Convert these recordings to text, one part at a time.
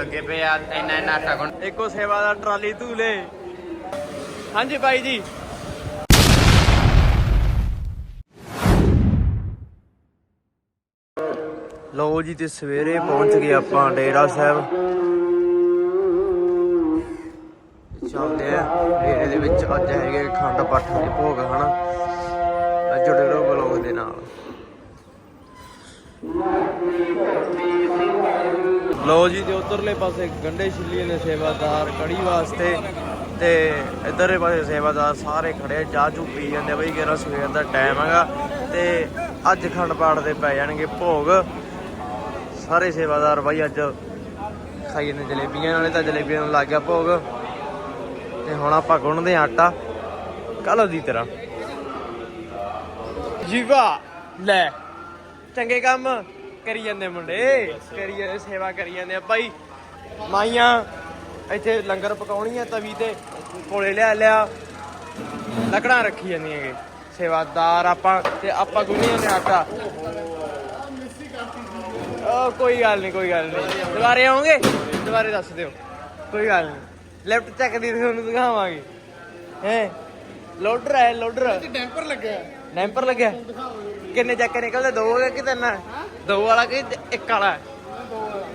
ਲੱਗੇ ਪਏ ਆ ਇੰਨਾ ਇੰਨਾ ਆਟਾ ਗੁੰਨ ਇੱਕੋ ਸੇਵਾ ਦਾ ਟਰਾਲੀ ਧੂਲੇ। ਹਾਂਜੀ ਬਾਈ ਜੀ। ਲਓ ਜੀ ਤੇ ਸਵੇਰੇ ਪਹੁੰਚ ਗਏ ਆਪਾਂ ਡੇਰਾ ਸਾਹਿਬ। ਚੱਲਦੇ ਆ। ਡੇਰੇ ਦੇ ਵਿੱਚ ਅੱਜ ਹੈਗੇ ਖੰਡ ਪਾਠ ਦੇ ਭੋਗ ਹਨਾ? ਅੱਜ ਜੁੜੇ ਰਹੋ ਬਲੌਗ ਦੇ ਨਾਲ। ਲਓ ਜੀ ਤੇ ਉਧਰਲੇ ਪਾਸੇ ਗੰਡੇ ਛਿੱਲੀਏ ਨੇ ਸੇਵਾਦਾਰ ਕੜੀ ਵਾਸਤੇ ਤੇ ਇਧਰਲੇ ਪਾਸੇ ਸੇਵਾਦਾਰ ਸਾਰੇ ਖੜੇ ਚਾਹ ਚੂ ਪੀ ਜਾਂਦੇ ਬਈ ਕਿਹੜਾ ਸਵੇਰ ਦਾ ਟਾਈਮ ਹੈਗਾ। ਤੇ ਅੱਜ ਖੰਡ ਪਾਠ ਦੇ ਪੈ ਜਾਣਗੇ ਭੋਗ। ਸਾਰੇ ਸੇਵਾਦਾਰ ਬਾਈ ਅੱਜ ਖਾਈ ਜਾਂਦੇ ਜਲੇਬੀਆਂ ਨਾਲੇ ਤਾਂ ਜਲੇਬੀਆਂ ਨੂੰ ਲੱਗ ਗਿਆ ਭੋਗ। ਤੇ ਹੁਣ ਆਪਾਂ ਗੁੰਨਦੇ ਆਟਾ। ਕੱਲ ਦੀ ਤਰ੍ਹਾਂ। ਜੀਵਾ ਲੈ। ਚੰਗੇ ਕੰਮ। ਕਰੀ ਜਾਂਦੇ ਮੁੰਡੇ ਕਰੀ ਜਾਂਦੇ ਸੇਵਾ ਕਰੀ ਜਾਂਦੇ ਆ। ਭਾਈ ਮਾਈਆਂ ਇੱਥੇ ਲੰਗਰ ਪਕਾਉਣੀ ਆ ਤਵੀ ਤੇ ਕੋਲੇ ਲਿਆ ਲਿਆ। ਲੱਕੜਾਂ ਰੱਖੀ ਜਾਂਦੀਆਂ ਹੈਗੇ ਸੇਵਾਦਾਰ ਆਪਾਂ ਤੇ ਆਪਾਂ ਗੁੰਨੀ ਜਾਂਦੇ ਆਟਾ। ਉਹ ਕੋਈ ਗੱਲ ਨਹੀਂ ਕੋਈ ਗੱਲ ਨਹੀਂ। ਦੁਬਾਰੇ ਆਉਂਗੇ ਦੁਬਾਰੇ ਦੱਸ ਦਿਓ। ਕੋਈ ਗੱਲ ਨਹੀਂ। ਲੈਫਟ ਚੱਕ ਦੀ ਤੁਹਾਨੂੰ ਦਿਖਾਵਾਂਗੇ। ਹੈ? ਲੋਡਰ ਹੈ ਲੋਡਰ। ਡੈਂਪਰ ਲੱਗਿਆ। ਡੈਂਪਰ ਲੱਗਿਆ। ਕਿੰਨੇ ਚੱਕ ਨਿਕਲਦੇ? ਦੋ ਕਿ ਕਿ ਤਿੰਨ? ਦੋ ਵਾਲਾ ਕਿ ਇੱਕ ਵਾਲਾ?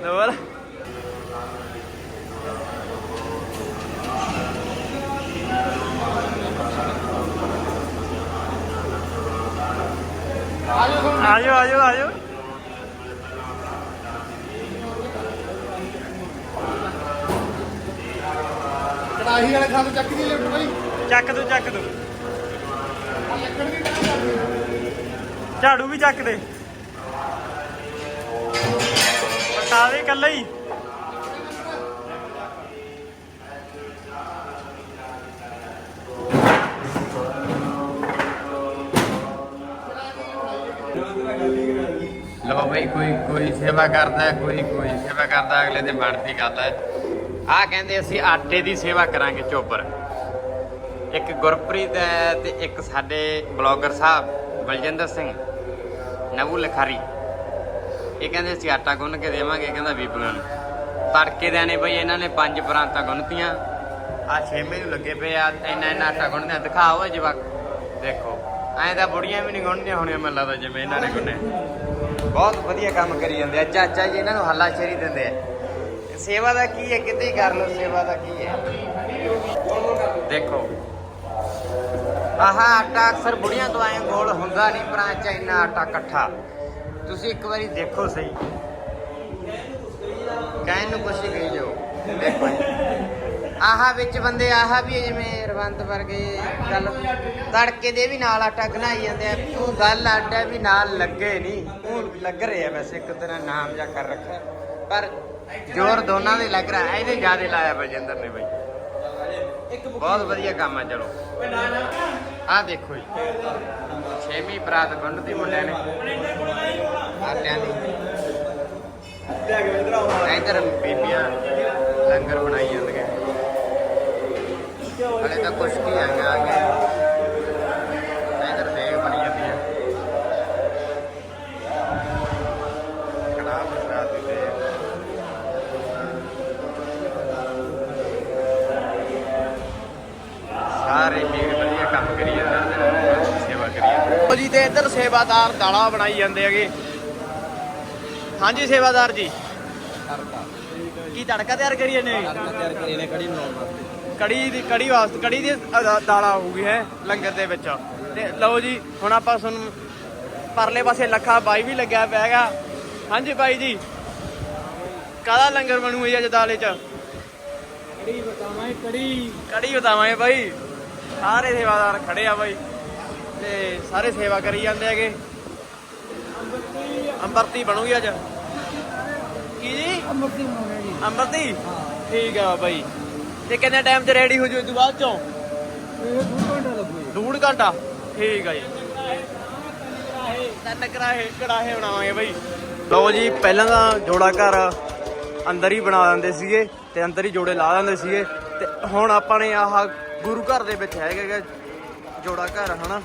ਦੋ ਵਾਲਾ। ਆਜੋ ਆਜੋ ਆਜੋ ਕੜਾਹੀ ਵਾਲੇ ਖਾਣ ਚੱਕ ਦੀ ਲਿਫਟ ਭਾਈ ਚੱਕ ਦੋ ਚੱਕ ਦੋ ਲੱਕੜ ਦੀ ਟਾਂ ਕਰਦੀ ਝਾੜੂ ਵੀ ਚੱਕ ਦੇ। ਪਟਾਵੇ ਕੱਲਾ ਹੀ। ਲੋ ਬਈ, ਕੋਈ ਕੋਈ ਸੇਵਾ ਕਰਦਾ ਕੋਈ ਕੋਈ ਸੇਵਾ ਕਰਦਾ, ਅਗਲੇ ਦੇ ਮਨ ਦੀ ਗੱਲ ਹੈ। ਆ ਕਹਿੰਦੇ ਅਸੀਂ ਆਟੇ ਦੀ ਸੇਵਾ ਕਰਾਂਗੇ ਚੋਪਰ ਇੱਕ ਗੁਰਪ੍ਰੀਤ ਹੈ ਤੇ ਇੱਕ ਸਾਡੇ ਬਲੌਗਰ ਸਾਹਿਬ। ਬਲਜਿੰਦਰ ਸਿੰਘ, ਨਵੂ ਲਖਾਰੀ। ਇਹ ਕਹਿੰਦੇ ਅਸੀਂ ਆਟਾ ਗੁੰਨ ਕੇ ਦੇਵਾਂਗੇ, ਕਹਿੰਦਾ ਬੀਬੀਆਂ ਨੂੰ। ਤੜਕੇ ਦੇ ਨੇ ਬਈ, ਇਹਨਾਂ ਨੇ ਪੰਜ ਪਰਾਂਤਾਂ ਗੁੰਨਤੀਆਂ। ਆ ਛੇਵੇਂ ਨੂੰ ਲੱਗੇ ਪਏ ਆ, ਇੰਨਾ ਇੰਨਾ ਆਟਾ ਗੁੰਨਦੇ ਆ ਦਿਖਾਓ ਜਵਾਕ। ਦੇਖੋ, ਐਂ ਤਾਂ ਬੁੜੀਆਂ ਵੀ ਨਹੀਂ ਗੁੰਨਦੀਆਂ ਹੋਣੀਆਂ, ਮੈਨੂੰ ਲੱਗਦਾ ਜਿਵੇਂ ਇਹਨਾਂ ਨੇ ਗੁੰਨੇ। ਬਹੁਤ ਵਧੀਆ ਕੰਮ ਕਰੀ ਜਾਂਦੇ ਆ। ਚਾਚਾ ਜੀ ਇਹਨਾਂ ਨੂੰ ਹੱਲਾ ਸ਼ੇਰੀ ਦਿੰਦੇ ਆ। ਸੇਵਾ ਦਾ ਕੀ ਹੈ? ਕਿਤੇ ਹੀ ਕਰ ਲਓ, ਸੇਵਾ ਦਾ ਕੀ ਹੈ? ਦੇਖੋ ਆਹ ਆਟਾ ਅਕਸਰ ਬੁੜੀਆਂ ਤੋਂ ਐਂ ਗੋਲ ਹੁੰਦਾ ਨਹੀਂ ਪਰ ਅੱਜ ਇੰਨਾ ਆਟਾ ਇਕੱਠਾ। ਤੁਸੀਂ ਇੱਕ ਵਾਰੀ ਦੇਖੋ ਸਹੀ। ਕਹਿਣ ਨੂੰ ਕੁਛ ਹੀ ਕਹੀ ਜਾਓ। ਦੇਖੋ ਜੀ। ਆਹਾ ਵਿੱਚ ਬੰਦੇ ਆਹਾ ਵੀ ਜਿਵੇਂ ਰਵੰਤ ਵਰਗੇ ਗੱਲ ਤੜਕੇ ਦੇ ਵੀ ਨਾਲ ਆਟਾ ਗਨਾਈ ਜਾਂਦੇ ਆ। ਉਹ ਗੱਲ ਆਟਾ ਵੀ ਨਾਲ ਲੱਗੇ ਨਹੀਂ ਉਹ ਲੱਗ ਰਹੇ ਵੈਸੇ ਇੱਕ ਤਰ੍ਹਾਂ ਨਾਮ ਜਾ ਕਰ ਰੱਖਿਆ। ਪਰ ਜ਼ੋਰ ਦੋਨਾਂ ਦੇ ਲੱਗ ਰਿਹਾ ਇਹਦੇ ਜ਼ਿਆਦਾ ਲਾਇਆ ਬਲਜਿੰਦਰ ਨੇ ਬਈ। ਬਹੁਤ ਵਧੀਆ ਕੰਮ ਆ ਚਲੋ। ਆਹ ਦੇਖੋ ਜੀ। ਛੇਵੀਂ ਬਰਾਤ ਗੁੰਡ ਦੀ ਮੁੰਡਿਆਂ ਨੇ। ਆਟਿਆਂ ਦੀ। ਇਧਰ ਬੀਬੀਆਂ ਲੰਗਰ ਬਣਾਈ ਜਾਂਦੀਆਂ ਹਲੇ ਤਾਂ ਕੁਛ ਕੀ ਆਗਾ ਆ ਗਿਆ ਜਾਂਦੇ ਉਹ ਜੀ ਤੇ ਇੱਧਰ ਸੇਵਾਦਾਰ ਦਾਲਾਂ ਬਣਾਈ ਜਾਂਦੇ ਹੈਗੇ। ਹਾਂਜੀ ਸੇਵਾਦਾਰ ਜੀ। ਕੀ ਤੜਕਾ ਤਿਆਰ ਕਰੀਏ ਨੇ ਤਿਆਰ ਕਰੀ ਨੇ ਕੜੀ ਬਣਾਉਣ ਵਾਸਤੇ। ਕੜੀ ਦੀ ਕੜੀ ਵਾਸਤੇ ਕੜੀ ਦੀ ਅ- ਦਾਲਾਂ ਹੋਊਗੀ ਹੈ ਲੰਗਰ ਦੇ ਵਿੱਚ। ਤੇ ਲਓ ਜੀ ਹੁਣ ਆਪਾਂ ਤੁਹਾਨੂੰ ਪਰਲੇ ਪਾਸੇ ਲੱਖਾ ਬਾਈ ਵੀ ਲੱਗਿਆ ਪਿਆ ਹੈਗਾ। ਹਾਂਜੀ ਬਾਈ ਜੀ। ਕਾਹਦਾ ਲੰਗਰ ਬਣੂ ਜੀ ਅੱਜ ਦਾਲੇ ਚ? ਕੜੀ ਬਤਾਵਾਂ ਕੜੀ। ਕੜੀ ਬਤਾਵਾਂਗੇ ਬਾਈ। ਸਾਰੇ ਸੇਵਾਦਾਰ ਖੜੇ ਆ ਬਾਈ। ਤੇ ਸਾਰੇ ਸੇਵਾ ਕਰੀ ਜਾਂਦੇ ਹੈਗੇ। ਅੰਬਰਤੀ ਬਣੂਗੀ ਅੱਜ। ਕੀ ਜੀ? ਅੰਮ੍ਰਿਤ ਬਣਾਉਣਾ ਜੀ। ਅੰਬਰਤੀ ਠੀਕ ਆ ਬਾਈ। ਤੇ ਕਿੰਨੇ ਟਾਈਮ 'ਚ ਰੈਡੀ ਹੋ ਜੂ ਇਸ ਤੋਂ ਬਾਅਦ ਚੋਂ? ਇਹ ਘੰਟਾ ਲੱਗੂ ਜੀ। ਡੂਢ ਘੰਟਾ। ਠੀਕ ਆ ਜੀ। ਤਿੰਨ ਕੜਾਹੇ ਕੜਾਹੇ ਬਣਾਵਾਂਗੇ ਬਾਈ। ਲਓ ਜੀ ਪਹਿਲਾਂ ਤਾਂ ਜੋੜਾ ਘਰ ਅੰਦਰ ਹੀ ਬਣਾ ਦਿੰਦੇ ਸੀਗੇ ਤੇ ਅੰਦਰ ਹੀ ਜੋੜੇ ਲਾ ਦਿੰਦੇ ਸੀਗੇ। ਤੇ ਹੁਣ ਆਪਾਂ ਨੇ ਆਹ ਗੁਰੂ ਘਰ ਦੇ ਵਿੱਚ ਹੈਗਾ ਗਾ ਜੋੜਾ ਘਰ ਹਨਾ?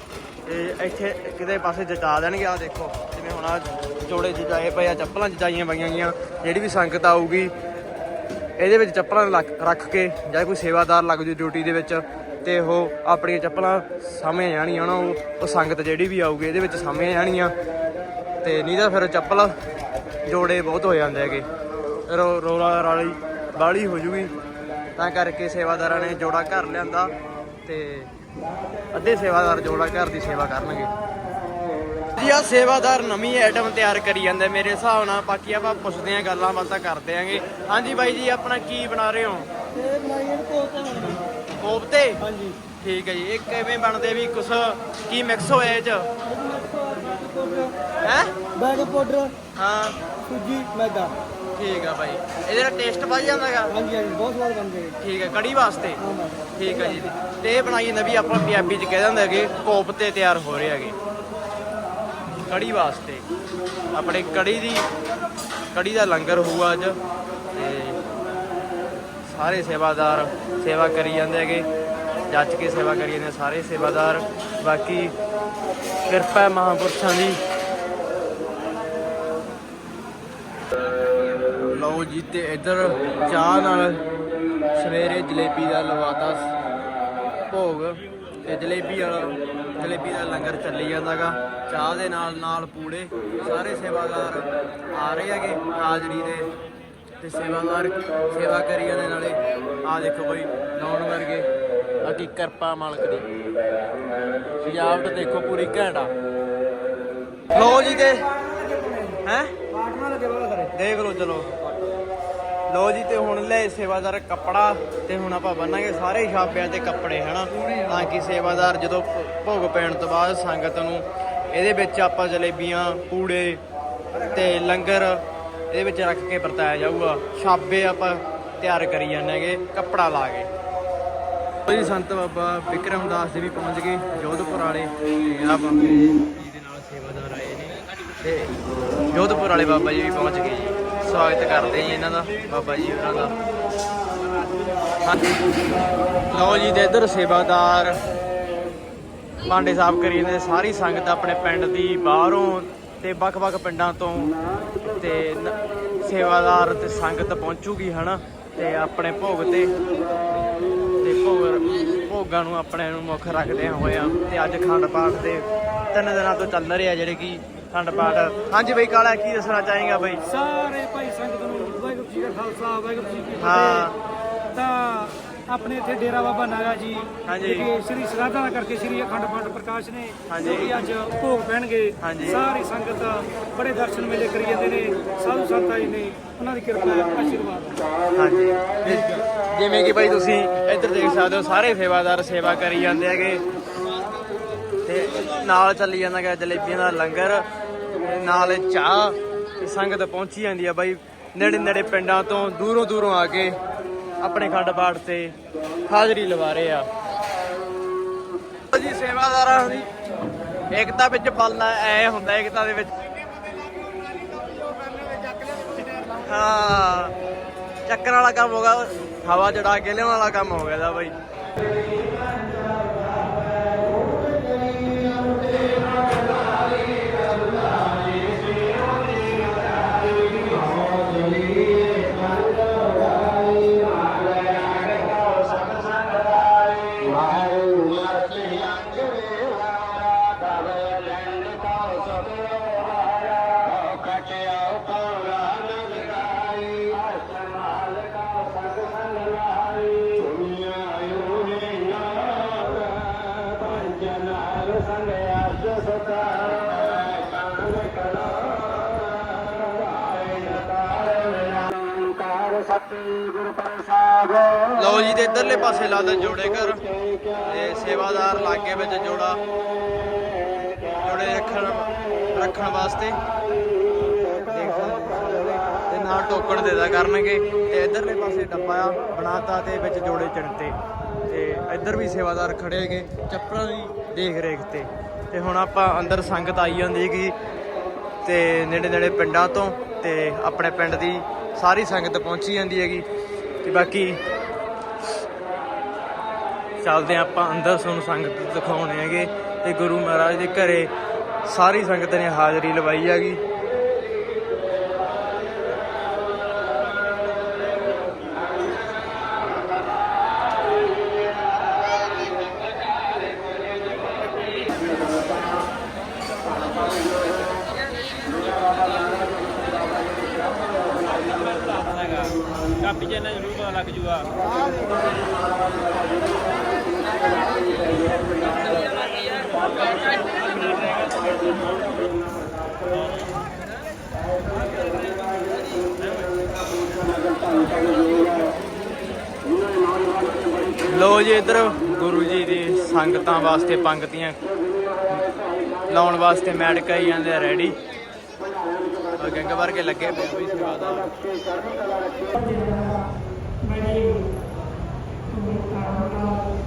ਤੇ ਇੱਥੇ ਕਿਤੇ ਪਾਸੇ ਜਚਾ ਦੇਣਗੇ ਆ ਦੇਖੋ, ਜਿਵੇਂ ਹੁਣ ਆ ਜੋੜੇ ਜਚਾਏ ਪਏ ਆ, ਚੱਪਲਾਂ ਜਚਾਈਆਂ ਪਈਆਂ ਗਈਆਂ, ਜਿਹੜੀ ਵੀ ਸੰਗਤ ਆਊਗੀ, ਇਹਦੇ ਵਿੱਚ ਚੱਪਲਾਂ ਲੱਕ- ਰੱਖ ਕੇ, ਜਾਂ ਕੋਈ ਸੇਵਾਦਾਰ ਲੱਗ ਜੂ ਡਿਊਟੀ ਦੇ ਵਿੱਚ, ਤੇ ਉਹ ਆਪਣੀਆਂ ਚੱਪਲਾਂ ਸਾਹਮਣੇ ਜਾਣੀਆਂ ਨਾ, ਉਹ ਸੰਗਤ ਜਿਹੜੀ ਵੀ ਆਊਗੀ, ਇਹਦੇ ਵਿੱਚ ਸਾਹਮਣੇ ਜਾਣੀਆਂ ਤੇ ਨਹੀਂ ਤਾਂ ਫਿਰ ਚੱਪਲ ਜੋੜੇ ਬਹੁਤ ਹੋ ਜਾਂਦੇ ਹੈਗੇ। ਰੋ, ਰੋਲਾ ਰਾਲੀ ਬਾਲੀ ਹੋ ਜੂਗੀ, ਤਾਂ ਕਰਕੇ ਸੇਵਾਦਾਰਾਂ ਨੇ ਜੋੜਾ ਘਰ ਲਿਆਂਦਾ, ਤੇ ਅੱਧੇ ਸੇਵਾਦਾਰ ਜੋੜਾ ਘਰ ਦੀ ਸੇਵਾ ਕਰਨਗੇ। ਜੀ ਆ ਸੇਵਾਦਾਰ ਨਵੀਂ ਆਈਟਮ ਤਿਆਰ ਕਰੀ ਜਾਂਦੇ ਮੇਰੇ ਹਿਸਾਬ ਨਾਲ। ਬਾਕੀ ਆਪਾਂ ਪੁੱਛਦੇ ਆਂ ਗੱਲਾਂ ਬਾਤਾਂ ਕਰਦੇ ਆਂਗੇ ਹਾਂਜੀ ਬਾਈ ਜੀ ਆਪਣਾ ਕੀ ਬਣਾ ਰਹੇ ਹੋ? ਇਹ ਬਣਾਈਏ ਕੋਤਾ ਕੋਫਤੇ? ਹਾਂਜੀ। ਠੀਕ ਹੈ ਜੀ। ਇਹ ਕਿਵੇਂ ਬਣਦੇ ਵੀ ਕੁਛ ਕੀ ਮਿਕਸ ਹੋਇਆ ਇਹ ਚ? ਹੈ? ਬੈਗ ਪਾਊਡਰ ਹਾਂ। ਸੂਜੀ ਮੈਦਾ। ਠੀਕ ਆ ਬਾਈ। ਇਹਦੇ ਨਾਲ ਟੇਸਟ ਵੱਧ ਜਾਂਦਾਗਾ। ਹਾਂਜੀ ਹਾਂਜੀ ਬਹੁਤ ਸਵਾਦ ਬਣਦੇ ਨੇ ਠੀਕ ਹੈ ਕੜੀ ਵਾਸਤੇ। ਹਾਂ ਠੀਕ ਹੈ ਜੀ। ਤੇ ਇਹ ਬਣਾਈ ਜਾਂਦੇ ਵੀ ਆਪਾਂ ਪੰਜਾਬੀ ਚ ਕਹਿ ਦਿੰਦੇ ਹੈਗੇ ਕੋਫਤੇ ਤਿਆਰ ਹੋ ਰਹੇ ਹੈਗੇ। ਕੜੀ ਵਾਸਤੇ। ਆਪਣੇ ਕੜੀ ਦੀ ਕੜੀ ਦਾ ਲੰਗਰ ਹੋਊਗਾ ਅੱਜ। ਤੇ ਸਾਰੇ ਸੇਵਾਦਾਰ ਸੇਵਾ ਕਰੀ ਜਾਂਦੇ ਹੈਗੇ। ਜੱਜ ਕੇ ਸੇਵਾ ਕਰੀ ਜਾਂਦੇ ਸਾਰੇ ਸੇਵਾਦਾਰ। ਬਾਕੀ ਕਿਰਪਾ ਮਹਾਂਪੁਰਸ਼ਾਂ ਦੀ। ਲਓ ਜੀ ਤੇ ਇੱਧਰ ਚਾਹ ਨਾਲ ਸਵੇਰੇ ਜਲੇਬੀ ਦਾ ਲਵਾਤਾ ਭੋਗ ਤੇ ਜਲੇਬੀ ਵਾਲਾ ਜਲੇਬੀ ਦਾ ਲੰਗਰ ਚੱਲੀ ਜਾਂਦਾਗਾ। ਚਾਹ ਦੇ ਨਾਲ ਨਾਲ ਪੂੜੇ ਸਾਰੇ ਸੇਵਾਦਾਰ ਆ ਰਹੇ ਹੈਗੇ ਹਾਜ਼ਰੀ ਦੇ ਤੇ ਸੇਵਾਦਾਰ ਸੇਵਾ ਕਰੀ ਜਾਂਦੇ ਨਾਲੇ। ਆ ਦੇਖੋ ਬਈ ਲਾਉਣ ਵਰਗੇ ਬਾਕੀ ਕਿਰਪਾ ਮਾਲਕ ਦੀ। ਸਜਾਵਟ ਦੇਖੋ ਪੂਰੀ ਘੈਂਟਾ ਲਓ ਜੀ ਤੇ ਹੈ? ਦੇਖ ਲਓ ਚਲੋ। ਲੋ ਜੀ ਤੇ ਹੁਣ ਲੈ ਸੇਵਾਦਾਰ ਕੱਪੜਾ ਤੇ ਹੁਣ ਆਪਾਂ ਬੰਨਾਂਗੇ ਸਾਰੇ ਛਾਪਿਆਂ ਤੇ ਕੱਪੜੇ, ਹਨਾ? ਤਾਂ ਕਿ ਸੇਵਾਦਾਰ ਜਦੋਂ ਭ- ਭੋਗ ਪੈਣ ਤੋਂ ਬਾਅਦ ਸੰਗਤ ਨੂੰ ਇਹਦੇ ਵਿੱਚ ਆਪਾਂ ਜਲੇਬੀਆਂ, ਪੂੜੇ ਤੇ ਲੰਗਰ ਇਹਦੇ ਵਿੱਚ ਰੱਖ ਕੇ ਵਰਤਾਇਆ ਜਾਊਗਾ। ਛਾਬੇ ਆਪਾਂ ਤਿਆਰ ਕਰੀ ਜਾਂਦੇ ਹੈਗੇ, ਕੱਪੜਾ ਲਾ ਕੇ। ਜੀ ਸੰਤ ਬਾਬਾ ਵਿਕਰਮ ਦਾਸ ਜੀ ਵੀ ਪਹੁੰਚ ਗਏ, ਜੋਧਪੁਰ ਵਾਲੇ। ਤੇ ਆ ਬਾਬੇ ਜੀ ਦੇ ਨਾਲ ਸੇਵਾਦਾਰ ਆਏ ਨੇ। ਤੇ ਜੋਧਪੁਰ ਵਾਲੇ ਬਾਬਾ ਜੀ ਵੀ ਪਹੁੰਚ ਗਏ ਜੀ। ਸਵਾਗਤ ਕਰਦੇ ਜੀ ਇਹਨਾਂ ਦਾ, ਬਾਬਾ ਜੀ ਉਹਨਾਂ ਦਾ। ਹਾਂਜੀ ਲਓ ਜੀ, ਤੇ ਇੱਧਰ ਸੇਵਾਦਾਰ ਪਾਂਡੇ ਸਾਹਿਬ ਕਰੀ ਜਾਂਦੇ ਸਾਰੀ ਸੰਗਤ ਆਪਣੇ ਪਿੰਡ ਦੀ ਬਾਹਰੋਂ ਤੇ ਵੱਖ-ਵੱਖ ਪਿੰਡਾਂ ਤੋਂ ਤੇ ਸੇਵਾਦਾਰ ਤੇ ਸੰਗਤ ਪਹੁੰਚੂਗੀ, ਹਨਾ? ਤੇ ਆਪਣੇ ਭੋਗ ਤੇ ਤੇ ਭੋਗ, ਭੋਗਾਂ ਨੂੰ ਆਪਣੇ ਨੂੰ ਮੁੱਖ ਰੱਖਦੇ ਹੋਇਆ ਤੇ ਅੱਜ ਖੰਡ ਪਾਠ ਦੇ ਤਿੰਨ ਦਿਨਾਂ ਤੋਂ ਚੱਲ ਰਿਹਾ, ਜਿਹੜੇ ਕਿ ਖੰਡ ਪਾਠ ਹਾਂਜੀ ਬਈ ਕਾਲਾ ਕੀ ਦੱਸਣਾ ਚਾਹੇਗਾ ਬਈ ਸਾਰੇ ਭਾਈ ਸੰਗਤ ਨੂੰ ਵਾਹਿਗੁਰੂ ਜੀ ਦਾ ਖਾਲਸਾ ਵਾਹਿਗੁਰੂ ਜੀ ਕੀ ਹਾਂ। ਫਤਿਹ ਤਾਂ ਆਪਣੇ ਇੱਥੇ ਡੇਰਾ ਬਾਬਾ ਨਾਗਾ ਜੀ ਹਾਂਜੀ। ਜਿਹੜੇ ਸ੍ਰੀ ਸਰਾਧਾ ਕਰਕੇ ਸ੍ਰੀ ਅਖੰਡ ਪਾਠ ਪ੍ਰਕਾਸ਼ ਨੇ ਹਾਂਜੀ। ਜੋ ਕਿ ਅੱਜ ਭੋਗ ਪੈਣਗੇ। ਸਾਰੀ ਸੰਗਤ ਬੜੇ ਦਰਸ਼ਨ ਮੇਲੇ ਕਰੀ ਜਾਂਦੇ ਨੇ ਸਾਧੂ ਸੰਤ ਆਏ ਨੇ ਉਹਨਾਂ ਦੀ ਕਿਰਪਾ ਆਸ਼ੀਰਵਾਦ ਹਾਂਜੀ ਜਿਵੇਂ ਕਿ ਬਾਈ ਤੁਸੀਂ ਇੱਧਰ ਦੇਖ ਸਕਦੇ ਹੋ ਸਾਰੇ ਸੇਵਾਦਾਰ ਸੇਵਾ ਕਰੀ ਜਾਂਦੇ ਹੈਗੇ ਤੇ ਨਾਲ ਚੱਲੀ ਜਾਂਦਾ ਗਾ ਜਲੇਬੀਆਂ ਦਾ ਲੰਗਰ ਨਾਲ ਚਾਹ ਤੇ ਸੰਗਤ ਪਹੁੰਚੀ ਜਾਂਦੀ ਆ ਬਾਈ। ਨੇੜੇ ਨੇੜੇ ਪਿੰਡਾਂ ਤੋਂ ਦੂਰੋਂ ਦੂਰੋਂ ਆ ਕੇ ਆਪਣੇ ਖੰਡ ਪਾਠ ਤੇ ਹਾਜ਼ਰੀ ਲਵਾ ਰਹੇ ਆ। ਜੀ, ਸੇਵਾਦਾਰਾਂ ਦੀ ਏਕਤਾ ਵਿੱਚ ਪਲਣਾ ਐ ਹੁੰਦਾ, ਏਕਤਾ ਦੇ ਵਿੱਚ। ਹਾਂ, ਚੱਕਰ ਵਾਲਾ ਕੰਮ ਹੋ ਗਿਆ, ਹਵਾ ਚੜਾ ਕੇ ਲਿਆਉਣ ਵਾਲਾ ਕੰਮ ਹੋ ਗਿਆ ਦਾ ਬਾਈ। ਤੇ ਇਧਰਲੇ ਪਾਸੇ ਲਾਦਾ ਜੋੜੇ ਘਰ ਤੇ ਸੇਵਾਦਾਰ ਲਾਗੇ ਵਿੱਚ ਜੋੜਾ, ਜੋੜੇ ਰੱਖਣ ਰੱਖਣ ਵਾਸਤੇ। ਦੇਖ ਤੇ ਨਾਲ ਟੋਕਣ ਦੇਦਾ ਕਰਨਗੇ। ਤੇ ਇਧਰਲੇ ਪਾਸੇ ਡੱਬਾ ਆ, ਬਣਾਤਾ ਤੇ ਵਿੱਚ ਜੋੜੇ ਚਿਣਤੇ। ਤੇ ਇੱਧਰ ਵੀ ਸੇਵਾਦਾਰ ਖੜੇ ਹੈਗੇ, ਚੱਪਲਾਂ ਦੀ ਦੇਖ ਰੇਖ ਤੇ। ਤੇ ਹੁਣ ਆਪਾਂ ਅੰਦਰ ਸੰਗਤ ਆਈ ਜਾਂਦੀ ਹੈਗੀ, ਤੇ ਨੇੜੇ ਨੇੜੇ ਪਿੰਡਾਂ ਤੋਂ, ਤੇ ਆਪਣੇ ਪਿੰਡ ਦੀ ਸਾਰੀ ਸੰਗਤ ਪਹੁੰਚੀ ਜਾਂਦੀ ਹੈਗੀ। ਤੇ ਬਾਕੀ ਚੱਲਦੇ ਹਾਂ ਆਪਾਂ ਅੰਦਰ, ਤੁਹਾਨੂੰ ਸੰਗਤ ਦਿਖਾਉਣੇ ਹੈਗੇ। ਤੇ ਗੁਰੂ ਮਹਾਰਾਜ ਦੇ ਘਰੇ ਸਾਰੀ ਸੰਗਤ ਨੇ ਹਾਜ਼ਰੀ ਲਵਾਈ ਹੈਗੀ। ਇੱਧਰ ਗੁਰੂ ਜੀ ਦੀ ਸੰਗਤਾਂ ਵਾਸਤੇ ਪੰਗਤੀਆਂ ਲਾਉਣ ਵਾਸਤੇ ਮੈਟ ਕਹੀ ਜਾਂਦੇ ਆ ਰੈਡੀ ਔਰ ਗੰਗਾ ਵਰ ਕੇ ਲੱਗੇ ਪਏ ਸੇਵਾ ਦਾ। ਮੈਂ ਜੀ ਤੁਹਾਨੂੰ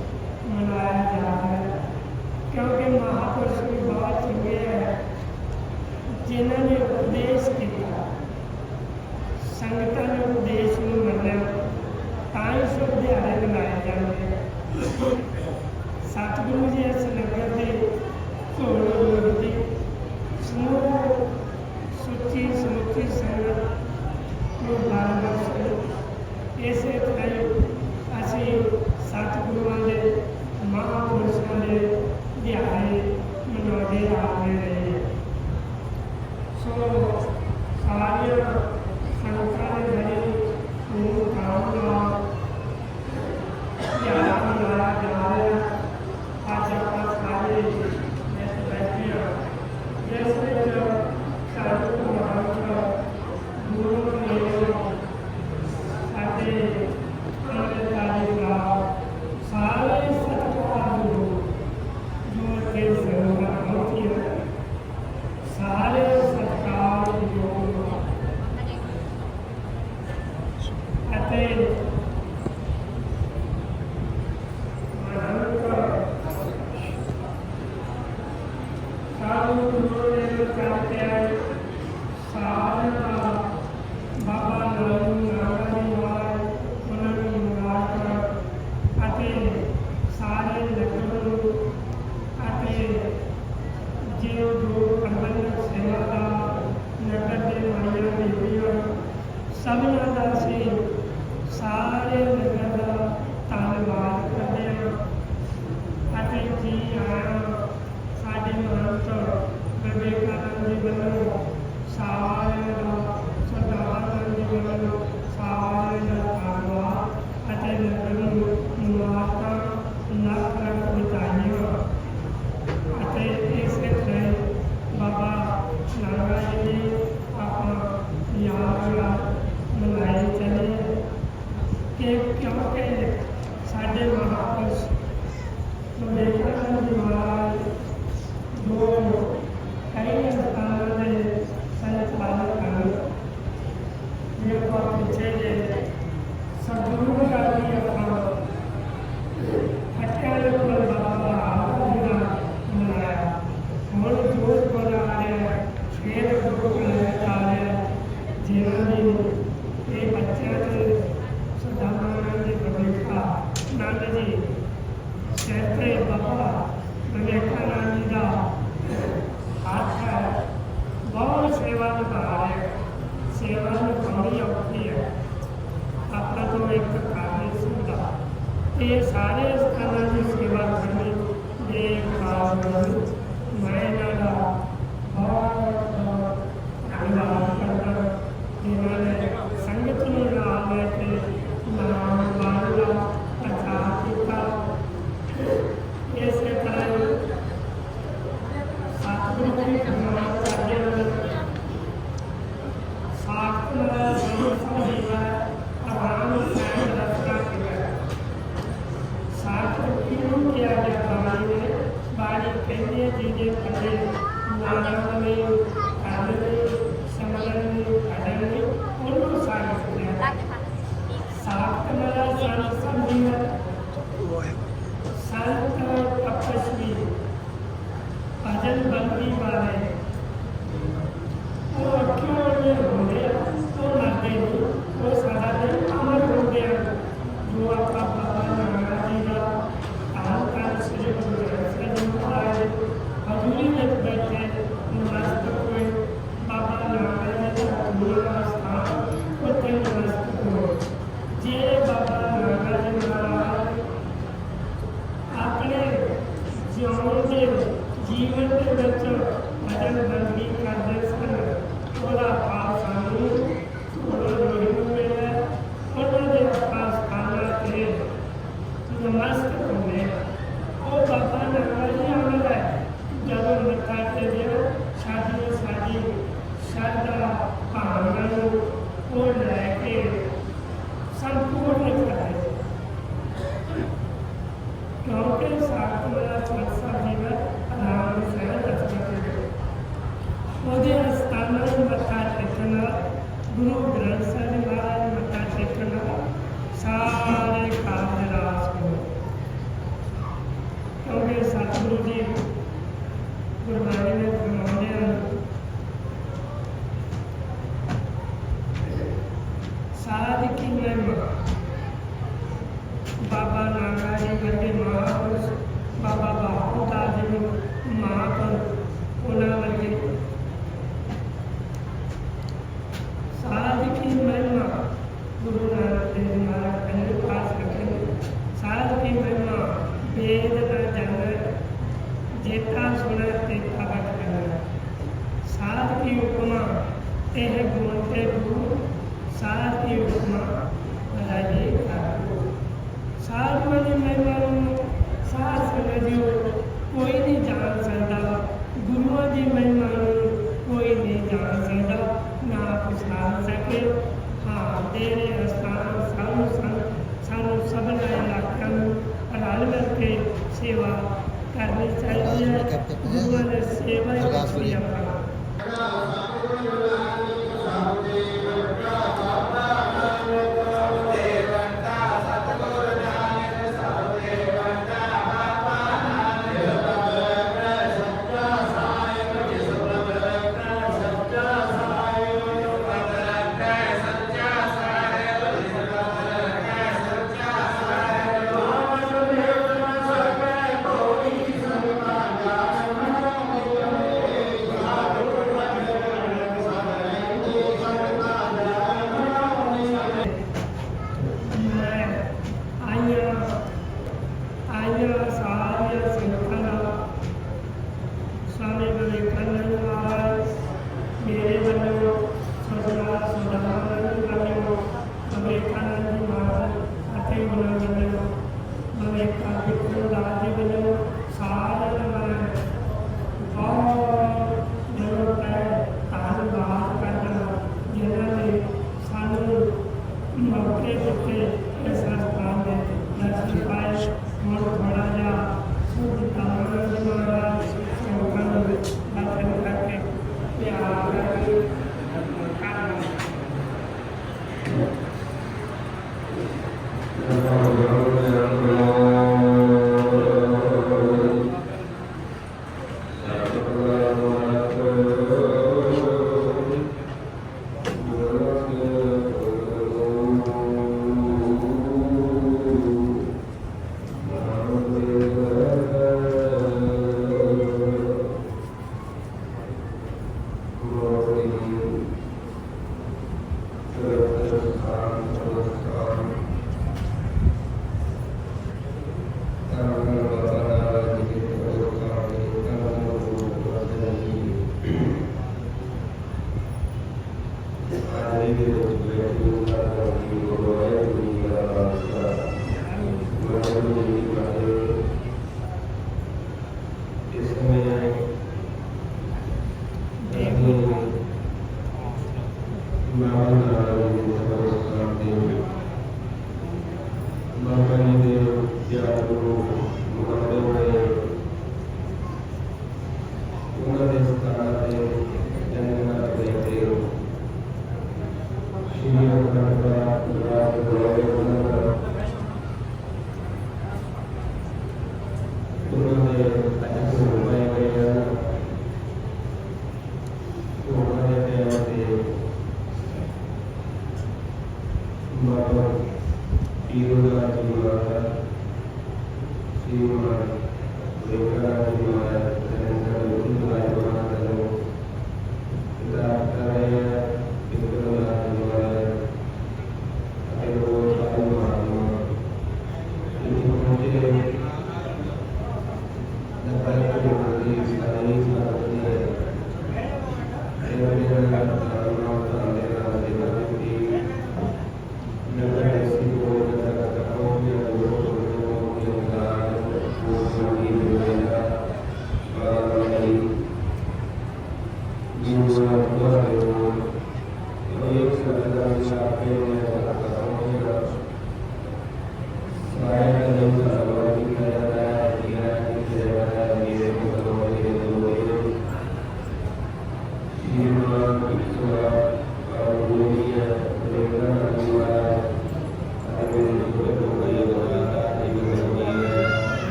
जो जो अंतरिक सेवा का नगर के माया देवी और सब नगर से सारे नगर का aproveita. सोलहते खबर कहो सात की उपमा एह बोलते भू सात की उपमा காப்பி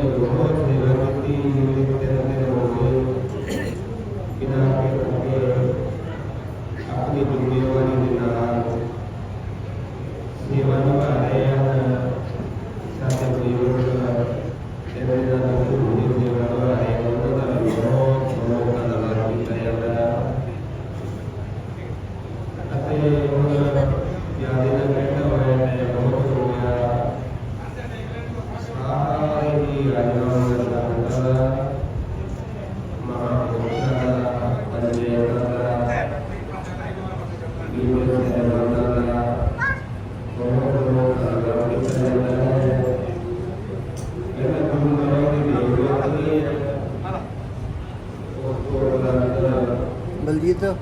Kita akan berbincang dengan entendeu?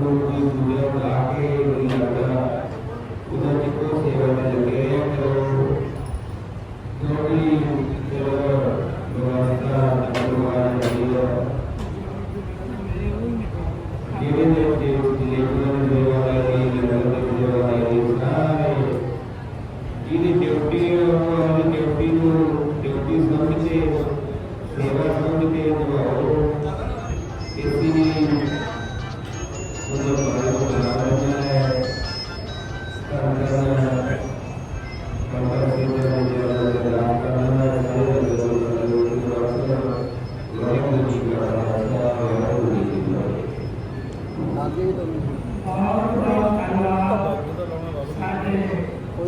Thank you.